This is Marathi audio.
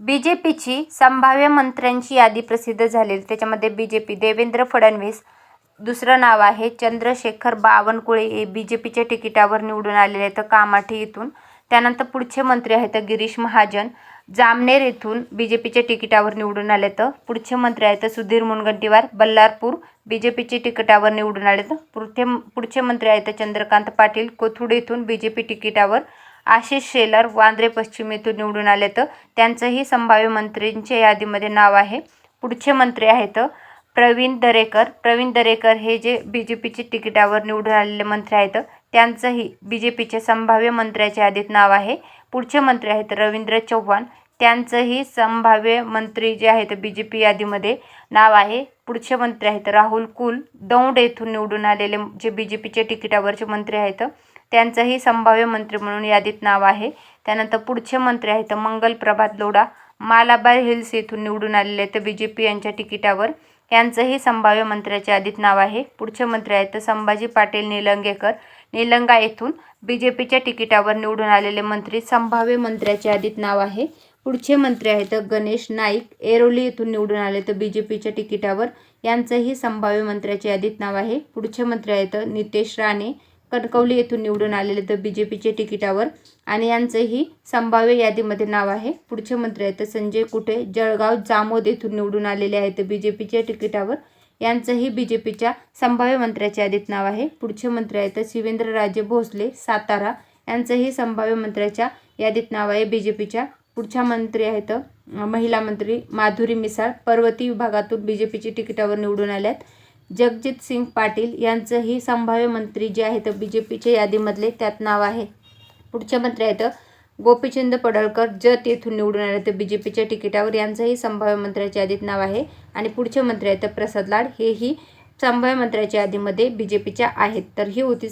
बी जे पीची संभाव्य मंत्र्यांची यादी प्रसिद्ध झालेली त्याच्यामध्ये बी जे पी देवेंद्र फडणवीस दुसरं नाव आहे चंद्रशेखर बावनकुळे. हे बी जे पीच्या तिकिटावर निवडून आलेले आहेत कामाठी इथून. त्यानंतर पुढचे मंत्री आहेत गिरीश महाजन. जामनेर येथून बी जे पीच्या तिकिटावर निवडून आले तर पुढचे मंत्री आहेत सुधीर मुनगंटीवार. बल्लारपूर बी जे पीच्या तिकिटावर निवडून आले तर पुढचे पुढचे मंत्री आहेत चंद्रकांत पाटील. कोथरूड येथून बी जे पी तिकिटावर आशिष शेलार वांद्रे पश्चिमेतून निवडून आले तर त्यांचंही संभाव्य मंत्र्यांच्या यादीमध्ये नाव आहे. पुढचे मंत्री आहेत प्रवीण दरेकर. प्रवीण दरेकर हे जे बी जे पीचे तिकिटावर निवडून आलेले मंत्री आहेत त्यांचंही बी जे पीच्या संभाव्य मंत्र्याच्या यादीत नाव आहे. पुढचे मंत्री आहेत रवींद्र चव्हाण. त्यांचंही संभाव्य मंत्री जे आहेत बी जे पी यादीमध्ये नाव आहे. पुढचे मंत्री आहेत राहुल कुल. दौंड येथून निवडून आलेले जे बी जे पीच्या तिकिटावरचे मंत्री आहेत त्यांचंही संभाव्य मंत्री म्हणून यादीत नाव आहे. त्यानंतर पुढचे मंत्री आहेत मंगल प्रभात लोढा. मालाबार हिल्स येथून निवडून आलेले आहेत बी जे पी यांच्या तिकिटावर. यांचंही संभाव्य मंत्र्याच्या यादीत नाव आहे. पुढचे मंत्री आहेत संभाजी पाटील निलंगेकर. निलंगा येथून बी जे पीच्या तिकिटावर निवडून आलेले मंत्री संभाव्य मंत्र्याच्या यादीत नाव आहे. पुढचे मंत्री आहेत गणेश नाईक. एरोली येथून निवडून आले तर बी जे पीच्या तिकिटावर. यांचंही संभाव्य मंत्र्याच्या यादीत नाव आहे. पुढचे मंत्री आहेत नितेश राणे. कणकवली येथून निवडून आलेले तर बी जे पीच्या तिकिटावर आणि यांचंही संभाव्य यादीमध्ये नाव आहे. पुढचे मंत्री आहेत संजय कुठे जळगाव जामोद येथून निवडून आलेले आहेत बी जे पीच्या तिकिटावर. यांचंही बी जे पीच्या संभाव्य मंत्र्याच्या यादीत नाव आहे. पुढचे मंत्री आहेत शिवेंद्रराजे भोसले सातारा. यांचंही संभाव्य मंत्र्याच्या यादीत नाव आहे बी जे पीच्या. पुढच्या मंत्री आहेत महिला मंत्री माधुरी मिसाळ. पर्वती विभागातून बी जे पीच्या तिकिटावर निवडून आल्या आहेत जगजित सिंग पाटील यांचंही संभाव्य मंत्री जे आहेत बी जे पीच्या यादीमधले त्यात नाव आहे. पुढचे मंत्री आहेत गोपीचंद पडळकर जत येथून निवडून आले तर बी जे पीच्या तिकिटावर यांचंही संभाव्य मंत्र्याच्या यादीत नाव आहे. आणि पुढचे मंत्री आहेत प्रसाद लाड हेही संभाव्य मंत्र्याच्या यादीमध्ये बी जे पीच्या आहेत. तर ही होती